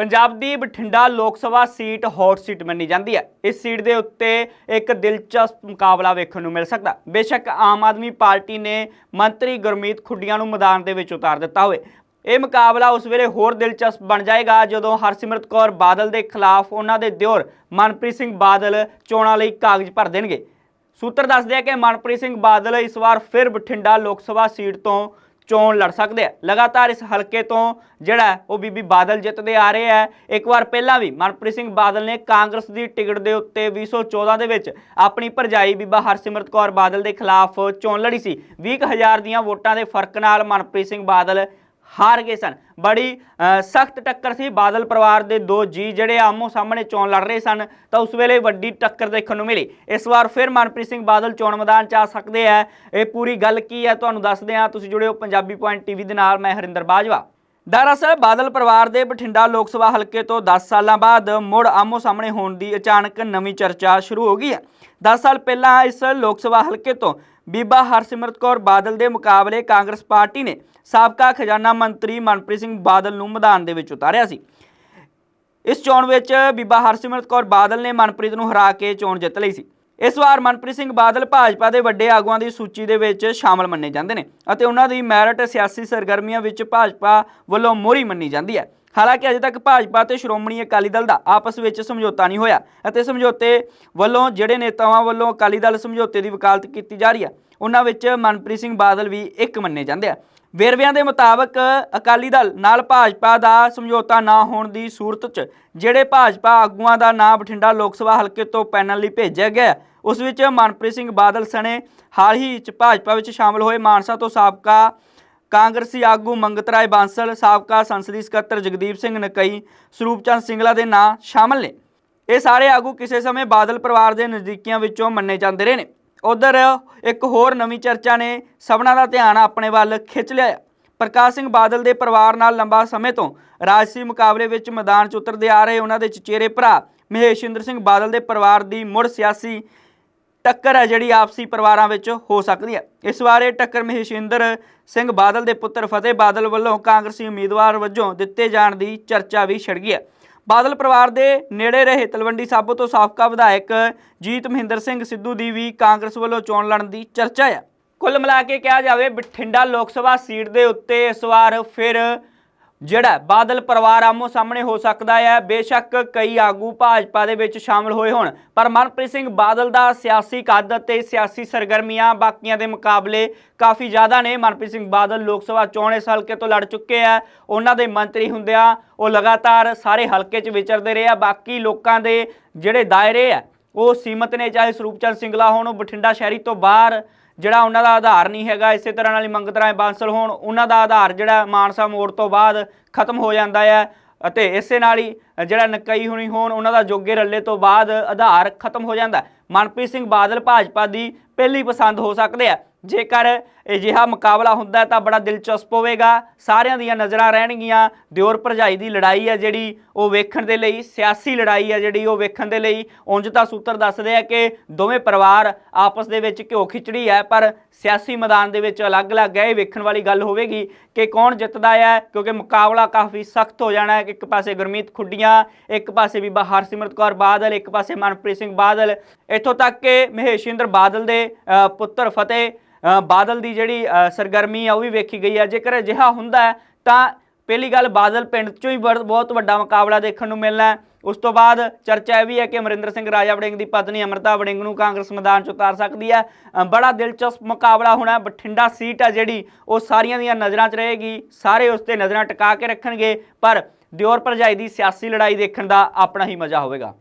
ਪੰਜਾਬ ਦੀ ਬਠਿੰਡਾ ਲੋਕ ਸਭਾ seat hot seat ਮੰਨੀ ਜਾਂਦੀ ਹੈ। ਇਸ ਸੀਟ ਦੇ ਉੱਤੇ ਇੱਕ ਦਿਲਚਸਪ ਮੁਕਾਬਲਾ ਵੇਖਣ ਨੂੰ ਮਿਲ ਸਕਦਾ। ਬੇਸ਼ੱਕ ਆਮ ਆਦਮੀ ਪਾਰਟੀ ਨੇ ਮੰਤਰੀ ਗੁਰਮੀਤ ਖੁੱਡੀਆਂ ਨੂੰ ਮੈਦਾਨ ਦੇ ਵਿੱਚ ਉਤਾਰ ਦਿੱਤਾ ਹੋਵੇ। ਇਹ ਮੁਕਾਬਲਾ ਉਸ ਵੇਲੇ ਹੋਰ ਦਿਲਚਸਪ ਬਣ ਜਾਏਗਾ ਜਦੋਂ ਹਰਸਿਮਰਤ ਕੌਰ ਬਾਦਲ ਦੇ ਖਿਲਾਫ ਉਹਨਾਂ ਦੇ ਦਿਓਰ ਮਨਪ੍ਰੀਤ ਸਿੰਘ ਬਾਦਲ ਚੋਣਾਂ ਲਈ ਕਾਗਜ਼ ਭਰ ਦੇਣਗੇ। ਸੂਤਰ ਦੱਸਦੇ ਆ ਕਿ ਮਨਪ੍ਰੀਤ ਸਿੰਘ ਬਾਦਲ ਇਸ ਵਾਰ ਫਿਰ ਬਠਿੰਡਾ ਲੋਕ ਸਭਾ ਸੀਟ ਤੋਂ ਚੋਣ ਲੜ ਸਕਦੇ ਆ। ਲਗਾਤਾਰ ਇਸ ਹਲਕੇ ਤੋਂ ਜਿਹੜਾ ਉਹ ਬੀਬੀ ਬਾਦਲ ਜਿੱਤਦੇ ਆ ਰਹੇ ਆ। ਇੱਕ ਵਾਰ ਪਹਿਲਾਂ ਵੀ ਮਨਪ੍ਰੀਤ ਸਿੰਘ ਬਾਦਲ ਨੇ ਕਾਂਗਰਸ ਦੀ ਟਿਕਟ ਦੇ ਉੱਤੇ 2014 ਦੇ ਵਿੱਚ ਆਪਣੀ ਭਰਜਾਈ ਬੀਬਾ ਹਰਸਿਮਰਤ ਕੌਰ ਬਾਦਲ ਦੇ ਖਿਲਾਫ ਚੋਣ ਲੜੀ ਸੀ। 20000 ਦੀਆਂ ਵੋਟਾਂ ਦੇ ਫ਼ਰਕ ਨਾਲ ਮਨਪ੍ਰੀਤ ਸਿੰਘ ਬਾਦਲ ਹਾਰ ਗਏ ਸਨ। ਬੜੀ ਸਖਤ ਟੱਕਰ ਸੀ। ਬਾਦਲ ਪਰਿਵਾਰ ਦੇ ਦੋ ਜੀ ਜਿਹੜੇ ਆਮੋ ਸਾਹਮਣੇ ਚੋਣ ਲੜ ਰਹੇ ਸਨ, ਤਾਂ ਉਸ ਵੇਲੇ ਵੱਡੀ ਟੱਕਰ ਦੇਖਣ ਨੂੰ ਮਿਲੀ। ਇਸ ਵਾਰ ਫਿਰ ਮਨਪ੍ਰੀਤ ਸਿੰਘ ਬਾਦਲ ਚੋਣ ਮੈਦਾਨ 'ਚ ਆ ਸਕਦੇ ਆ। ਇਹ ਪੂਰੀ ਗੱਲ ਕੀ ਹੈ ਤੁਹਾਨੂੰ ਦੱਸਦੇ ਹਾਂ। ਤੁਸੀਂ ਜੁੜਿਓ ਪੰਜਾਬੀ ਪੁਆਇੰਟ ਟੀਵੀ ਦੇ ਨਾਲ, ਮੈਂ ਹਰਿੰਦਰ ਬਾਜਵਾ। ਦਰਅਸਲ ਬਾਦਲ ਪਰਿਵਾਰ ਦੇ ਬਠਿੰਡਾ ਲੋਕ ਸਭਾ ਹਲਕੇ ਤੋਂ 10 ਸਾਲਾਂ ਬਾਅਦ ਮੁੜ ਆਮੋ ਸਾਹਮਣੇ ਹੋਣ ਦੀ ਅਚਾਨਕ ਨਵੀਂ ਚਰਚਾ ਸ਼ੁਰੂ ਹੋ ਗਈ ਹੈ। 10 ਸਾਲ ਪਹਿਲਾਂ ਇਸ ਲੋਕ ਸਭਾ ਹਲਕੇ ਤੋਂ ਬੀਬਾ ਹਰਸਿਮਰਤ ਕੌਰ ਬਾਦਲ ਦੇ ਮੁਕਾਬਲੇ ਕਾਂਗਰਸ ਪਾਰਟੀ ਨੇ ਸਾਬਕਾ ਖਜ਼ਾਨਾ ਮੰਤਰੀ ਮਨਪ੍ਰੀਤ ਸਿੰਘ ਬਾਦਲ ਨੂੰ ਮੈਦਾਨ ਦੇ ਵਿੱਚ ਉਤਾਰਿਆ ਸੀ। ਇਸ ਚੋਣ ਵਿੱਚ ਬੀਬਾ ਹਰਸਿਮਰਤ ਕੌਰ ਬਾਦਲ ਨੇ ਮਨਪ੍ਰੀਤ ਨੂੰ ਹਰਾ ਕੇ ਚੋਣ ਜਿੱਤ ਲਈ ਸੀ। ਇਸ ਵਾਰ ਮਨਪ੍ਰੀਤ ਸਿੰਘ ਬਾਦਲ ਭਾਜਪਾ ਦੇ ਵੱਡੇ ਆਗੂਆਂ ਦੀ ਸੂਚੀ ਦੇ ਵਿੱਚ ਸ਼ਾਮਲ ਮੰਨੇ ਜਾਂਦੇ ਨੇ ਅਤੇ ਉਹਨਾਂ ਦੀ ਮੈਰਿਟ ਸਿਆਸੀ ਸਰਗਰਮੀਆਂ ਵਿੱਚ ਭਾਜਪਾ ਵੱਲੋਂ ਮੋਹਰੀ ਮੰਨੀ ਜਾਂਦੀ ਹੈ। ਹਾਲਾਂਕਿ ਅਜੇ ਤੱਕ ਭਾਜਪਾ ਤੇ ਸ਼੍ਰੋਮਣੀ ਅਕਾਲੀ ਦਲ ਦਾ ਆਪਸ ਵਿੱਚ ਸਮਝੌਤਾ ਨਹੀਂ ਹੋਇਆ ਅਤੇ ਸਮਝੌਤੇ ਵੱਲੋਂ ਜਿਹੜੇ ਨੇਤਾਵਾਂ ਵੱਲੋਂ ਅਕਾਲੀ ਦਲ ਸਮਝੌਤੇ ਦੀ ਵਕਾਲਤ ਕੀਤੀ ਜਾ ਰਹੀ ਹੈ, ਉਹਨਾਂ ਵਿੱਚ ਮਨਪ੍ਰੀਤ ਸਿੰਘ ਬਾਦਲ ਵੀ ਇੱਕ ਮੰਨੇ ਜਾਂਦੇ ਆ। ਵੇਰਵਿਆਂ ਦੇ ਮੁਤਾਬਕ ਅਕਾਲੀ ਦਲ ਨਾਲ ਭਾਜਪਾ ਦਾ ਸਮਝੌਤਾ ਨਾ ਹੋਣ ਦੀ ਸੂਰਤ 'ਚ ਜਿਹੜੇ ਭਾਜਪਾ ਆਗੂਆਂ ਦਾ ਨਾਂ ਬਠਿੰਡਾ ਲੋਕ ਸਭਾ ਹਲਕੇ ਤੋਂ ਪੈਨਲ ਲਈ ਭੇਜਿਆ ਗਿਆ ਉਸ ਵਿੱਚ ਮਨਪ੍ਰੀਤ ਸਿੰਘ ਬਾਦਲ ਸਣੇ, ਹਾਲ ਹੀ 'ਚ ਭਾਜਪਾ ਵਿੱਚ ਸ਼ਾਮਲ ਹੋਏ ਮਾਨਸਾ ਤੋਂ ਸਾਬਕਾ ਕਾਂਗਰਸੀ ਆਗੂ ਮੰਗਤ ਰਾਏ ਬਾਂਸਲ, ਸਾਬਕਾ ਸੰਸਦੀ ਸਕੱਤਰ ਜਗਦੀਪ ਸਿੰਘ ਨਕਈ ਸਰੂਪ ਚੰਦ ਸਿੰਗਲਾ ਦੇ ਨਾਂ ਸ਼ਾਮਲ ਨੇ। ਇਹ ਸਾਰੇ ਆਗੂ ਕਿਸੇ ਸਮੇਂ ਬਾਦਲ ਪਰਿਵਾਰ ਦੇ ਨਜ਼ਦੀਕੀਆਂ ਵਿੱਚੋਂ ਮੰਨੇ ਜਾਂਦੇ ਰਹੇ ਨੇ। ਉਧਰ ਇੱਕ ਹੋਰ ਨਵੀਂ ਚਰਚਾ ਨੇ ਸਭਨਾਂ ਦਾ ਧਿਆਨ ਆਪਣੇ ਵੱਲ ਖਿੱਚ ਲਿਆ ਪ੍ਰਕਾਸ਼ ਸਿੰਘ ਬਾਦਲ ਦੇ ਪਰਿਵਾਰ ਨਾਲ ਲੰਬਾ ਸਮੇਂ ਤੋਂ ਰਾਜਸੀ ਮੁਕਾਬਲੇ ਵਿੱਚ ਮੈਦਾਨ 'ਚ ਉਤਰਦੇ ਆ ਰਹੇ ਉਹਨਾਂ ਦੇ ਚਚੇਰੇ ਭਰਾ ਮਹੇਸ਼ਿੰਦਰ ਸਿੰਘ ਬਾਦਲ ਦੇ ਪਰਿਵਾਰ ਦੀ ਮੁੜ ਸਿਆਸੀ ਟੱਕਰ ਹੈ ਜਿਹੜੀ ਆਪਸੀ ਪਰਿਵਾਰਾਂ ਵਿੱਚ ਹੋ ਸਕਦੀ ਹੈ। ਇਸ ਵਾਰ ਇਹ ਟੱਕਰ ਮਹੇਸ਼ਿੰਦਰ ਸਿੰਘ ਬਾਦਲ ਦੇ ਪੁੱਤਰ ਫਤਿਹ ਬਾਦਲ ਵੱਲੋਂ ਕਾਂਗਰਸੀ ਉਮੀਦਵਾਰ ਵਜੋਂ ਦਿੱਤੇ ਜਾਣ ਦੀ ਚਰਚਾ ਵੀ ਛਿੜ ਗਈ ਹੈ। ਬਾਦਲ ਪਰਿਵਾਰ ਦੇ ਨੇੜੇ ਰਹੇ ਤਲਵੰਡੀ ਸਾਬੋ ਤੋਂ ਸਾਬਕਾ ਵਿਧਾਇਕ ਜੀਤ ਮਹਿੰਦਰ ਸਿੰਘ ਸਿੱਧੂ ਦੀ ਵੀ ਕਾਂਗਰਸ ਵੱਲੋਂ ਚੋਣ ਲੜਨ ਦੀ ਚਰਚਾ ਹੈ। ਕੁੱਲ ਮਿਲਾ ਕੇ ਕਿਹਾ ਜਾਵੇ, ਬਠਿੰਡਾ ਲੋਕ ਸਭਾ ਸੀਟ ਦੇ ਉੱਤੇ ਇਸ ਵਾਰ ਫਿਰ ਜਿਹੜਾ ਬਾਦਲ ਪਰਿਵਾਰ ਆਮੋ ਸਾਹਮਣੇ ਹੋ ਸਕਦਾ ਹੈ, ਬੇਸ਼ੱਕ ਕਈ ਆਗੂ ਭਾਜਪਾ ਦੇ ਵਿੱਚ ਸ਼ਾਮਲ ਹੋਏ ਹੋਣ। ਪਰ ਮਨਪ੍ਰੀਤ ਸਿੰਘ ਬਾਦਲ ਦਾ ਸਿਆਸੀ ਕੱਦ ਅਤੇ ਸਿਆਸੀ ਸਰਗਰਮੀਆਂ ਬਾਕੀਆਂ ਦੇ ਮੁਕਾਬਲੇ ਕਾਫੀ ਜ਼ਿਆਦਾ ਨੇ। ਮਨਪ੍ਰੀਤ ਸਿੰਘ ਬਾਦਲ ਲੋਕ ਸਭਾ ਚੋਣ ਇਸ ਹਲਕੇ ਤੋਂ ਲੜ ਚੁੱਕੇ ਆ। ਉਹਨਾਂ ਦੇ ਮੰਤਰੀ ਹੁੰਦਿਆਂ ਉਹ ਲਗਾਤਾਰ ਸਾਰੇ ਹਲਕੇ 'ਚ ਵਿਚਰਦੇ ਰਹੇ ਆ। ਬਾਕੀ ਲੋਕਾਂ ਦੇ ਜਿਹੜੇ ਦਾਇਰੇ ਆ, ਉਹ ਸੀਮਤ ਨੇ, ਚਾਹੇ ਸਰੂਪਚੰਦ ਸਿੰਗਲਾ ਹੋਣ, ਉਹ ਬਠਿੰਡਾ ਸ਼ਹਿਰੀ ਤੋਂ ਬਾਹਰ ਜਿਹੜਾ ਉਹਨਾਂ ਦਾ ਆਧਾਰ ਨਹੀਂ ਹੈਗਾ, ਇਸੇ ਤਰ੍ਹਾਂ ਨਾਲ ਹੀ ਮੰਗਤ ਰਾਏ ਬਾਂਸਲ ਹੋਣ, ਉਹਨਾਂ ਦਾ ਆਧਾਰ ਜਿਹੜਾ ਮਾਨਸਾ ਮੋੜ ਤੋਂ ਬਾਅਦ ਖਤਮ ਹੋ ਜਾਂਦਾ ਹੈ ਅਤੇ ਇਸੇ ਨਾਲ ਹੀ ਜਿਹੜਾ ਨਕਈ ਹੁਣੀ ਹੋਣ, ਉਹਨਾਂ ਦਾ ਜੋਗੇ ਰੱਲੇ ਤੋਂ ਬਾਅਦ ਆਧਾਰ ਖਤਮ ਹੋ ਜਾਂਦਾ ਮਨਪ੍ਰੀਤ ਸਿੰਘ ਬਾਦਲ ਭਾਜਪਾ ਦੀ ਪਹਿਲੀ ਪਸੰਦ ਹੋ ਸਕਦੇ ਆ। ਜੇਕਰ ਅਜਿਹਾ ਮੁਕਾਬਲਾ ਹੁੰਦਾ ਤਾਂ ਬੜਾ ਦਿਲਚਸਪ ਹੋਵੇਗਾ। ਸਾਰਿਆਂ ਦੀਆਂ ਨਜ਼ਰਾਂ ਰਹਿਣਗੀਆਂ। ਦਿਓਰ ਭਰਜਾਈ ਦੀ ਲੜਾਈ ਹੈ ਜਿਹੜੀ, ਉਹ ਵੇਖਣ ਦੇ ਲਈ, ਸਿਆਸੀ ਲੜਾਈ ਹੈ ਜਿਹੜੀ, ਉਹ ਵੇਖਣ ਦੇ ਲਈ। ਉਂਝ ਤਾਂ ਸੂਤਰ ਦੱਸਦੇ ਆ ਕਿ ਦੋਵੇਂ ਪਰਿਵਾਰ ਆਪਸ ਦੇ ਵਿੱਚ ਘਿਓ ਖਿਚੜੀ ਹੈ ਪਰ ਸਿਆਸੀ ਮੈਦਾਨ ਦੇ ਵਿੱਚ ਅਲੱਗ-ਅਲੱਗ ਹੈ ਇਹ ਵੇਖਣ ਵਾਲੀ ਗੱਲ ਹੋਵੇਗੀ ਕਿ ਕੌਣ ਜਿੱਤਦਾ ਹੈ ਕਿਉਂਕਿ ਮੁਕਾਬਲਾ ਕਾਫੀ ਸਖਤ ਹੋ ਜਾਣਾ ਹੈ। ਇੱਕ ਪਾਸੇ ਗੁਰਮੀਤ ਖੁੱਡੀਆਂ, ਇੱਕ ਪਾਸੇ ਬੀਬਾ ਹਰਸਿਮਰਤ ਕੌਰ ਬਾਦਲ, ਇੱਕ ਪਾਸੇ ਮਨਪ੍ਰੀਤ ਸਿੰਘ ਬਾਦਲ। ਇੱਥੋਂ ਤੱਕ ਕਿ ਮਹੇਸ਼ਿੰਦਰ ਬਾਦਲ ਦੇ ਪੁੱਤਰ ਫਤਿਹ ਬਾਦਲ ਦੀ ਜਿਹੜੀ ਸਰਗਰਮੀ ਆ ਉਹ ਵੀ ਵੇਖੀ ਗਈ ਹੈ ਜੇਕਰ ਅਜਿਹਾ ਹੁੰਦਾ ਤਾਂ ਪਹਿਲੀ ਗੱਲ ਬਾਦਲ ਪਿੰਡ ਚੋਂ ਹੀ ਬੜ- ਬਹੁਤ ਵੱਡਾ ਮੁਕਾਬਲਾ ਦੇਖਣ ਨੂੰ ਮਿਲਣਾ ਉਸ ਤੋਂ ਬਾਅਦ ਚਰਚਾ ਇਹ ਵੀ ਹੈ ਕਿ ਅਮਰਿੰਦਰ ਸਿੰਘ ਰਾਜਾ ਵੜਿੰਗ ਦੀ ਪਤਨੀ ਅਮਰਤਾ ਵੜਿੰਗ ਨੂੰ ਕਾਂਗਰਸ ਮੈਦਾਨ 'ਚ ਉਤਾਰ ਸਕਦੀ ਹੈ। ਬੜਾ ਦਿਲਚਸਪ ਮੁਕਾਬਲਾ ਹੋਣਾ, ਬਠਿੰਡਾ ਸੀਟ ਹੈ ਜਿਹੜੀ, ਉਹ ਸਾਰੀਆਂ ਦੀਆਂ ਨਜ਼ਰਾਂ 'ਚ ਰਹੇਗੀ। ਸਾਰੇ ਉਸ ਤੇ ਨਜ਼ਰਾਂ ਟਿਕਾ ਕੇ ਰੱਖਣਗੇ, ਪਰ ਦਿਓਰ ਭਰਜਾਈ ਦੀ ਸਿਆਸੀ ਲੜਾਈ ਦੇਖਣ ਦਾ ਆਪਣਾ ਹੀ ਮਜ਼ਾ ਹੋਵੇਗਾ।